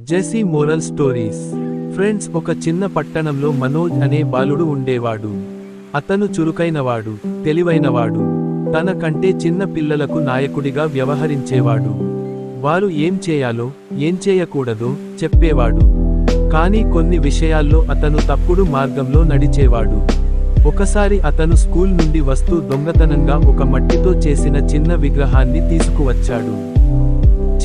జెసీ moral stories friends ఒక చిన్న పట్టణంలో మనోజ్ అనే బాలుడు ఉండేవాడు. అతను చురుకైనవాడు తెలివైనవాడు. తన కంటే చిన్న పిల్లలకు నాయకుడిగా వ్యవహరించేవాడు. వారు ఏం చేయాలో ఏం చేయకూడదో చెప్పేవాడు. కానీ కొన్ని విషయాల్లో అతను తప్పుడు మార్గంలో నడిచేవాడు. ఒకసారి అతను స్కూల్ నుండి వస్తూ దొంగతనంగా ఒక మట్టితో చేసిన చిన్న విగ్రహాన్ని తీసుకువచ్చాడు.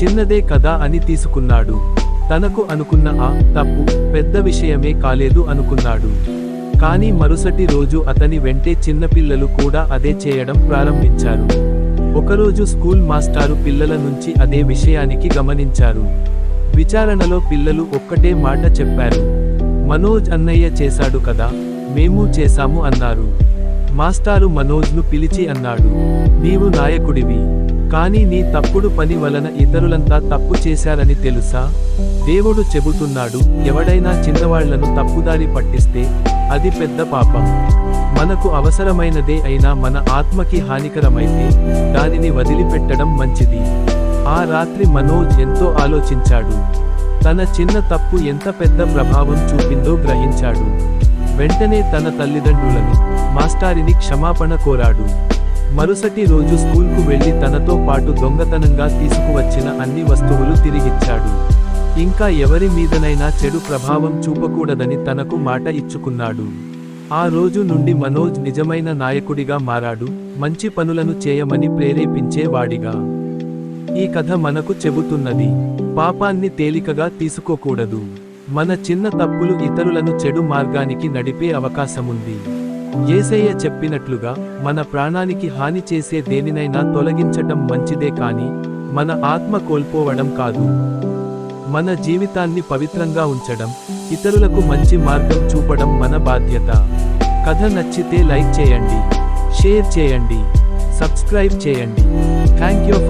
చిన్నదే కదా అని తీసుకున్నాడు. తనకు అనుకున్న ఆ తప్పు పెద్ద విషయమే కాలేదు అనుకున్నాడు. కానీ మరుసటి రోజు అతని వెంటే చిన్నపిల్లలు కూడా అదే చేయడం ప్రారంభించారు. ఒకరోజు స్కూల్ మాస్టారు పిల్లల నుంచి అదే విషయానికి గమనించారు. విచారణలో పిల్లలు ఒక్కటే మాట చెప్పారు. మనోజ్ అన్నయ్య చేశాడు కదా మేము చేశాము అన్నారు. మాస్టారు మనోజ్ను పిలిచి అన్నాడు. నీవు నాయకుడివి. కానీ నీ తప్పుడు పని వలన ఇతరులంతా తప్పు చేశారని తెలుసా? దేవుడు చెబుతున్నాడు ఎవడైనా చిన్నవాళ్ళను తప్పుదారి పట్టిస్తే అది పెద్ద పాపం. మనకు అవసరమైనదే అయినా మన ఆత్మకి హానికరమైతే దానిని వదిలిపెట్టడం మంచిది. ఆ రాత్రి మనోజ్ ఎంతో ఆలోచించాడు. తన చిన్న తప్పు ఎంత పెద్ద ప్రభావం చూపిందో గ్రహించాడు. వెంటనే తన తల్లిదండ్రులను మాస్టారిని క్షమాపణ కోరాడు. మరుసటి రోజు స్కూల్కు వెళ్ళి తనతో పాటు దొంగతనంగా తీసుకువచ్చిన అన్ని వస్తువులు తిరిగిచ్చాడు. ఇంకా ఎవరి మీదనైనా చెడు ప్రభావం చూపకూడదని తనకు మాట ఇచ్చుకున్నాడు. ఆ రోజు నుండి మనోజ్ నిజమైన నాయకుడిగా మారాడు మంచి పనులను చేయమని ప్రేరేపించేవాడిగా ఈ కథ మనకు చెబుతున్నది పాపాన్ని తేలికగా తీసుకోకూడదు. మన చిన్న తప్పులు ఇతరులను చెడు మార్గానికి నడిపే అవకాశముంది. ఏసయ్య చెప్పినట్లుగా మన ప్రాణానికి హాని చేసే దేనినైనా తొలగించటం మంచిదే కాని మన ఆత్మ కోల్పోవడం కాదు. మన జీవితాన్ని పవిత్రంగా ఉంచడం ఇతరులకు మంచి మార్గం చూపడం మన బాధ్యత. కథ నచ్చితే లైక్ చేయండి షేర్ చేయండి సబ్స్క్రైబ్ చేయండి. Thank you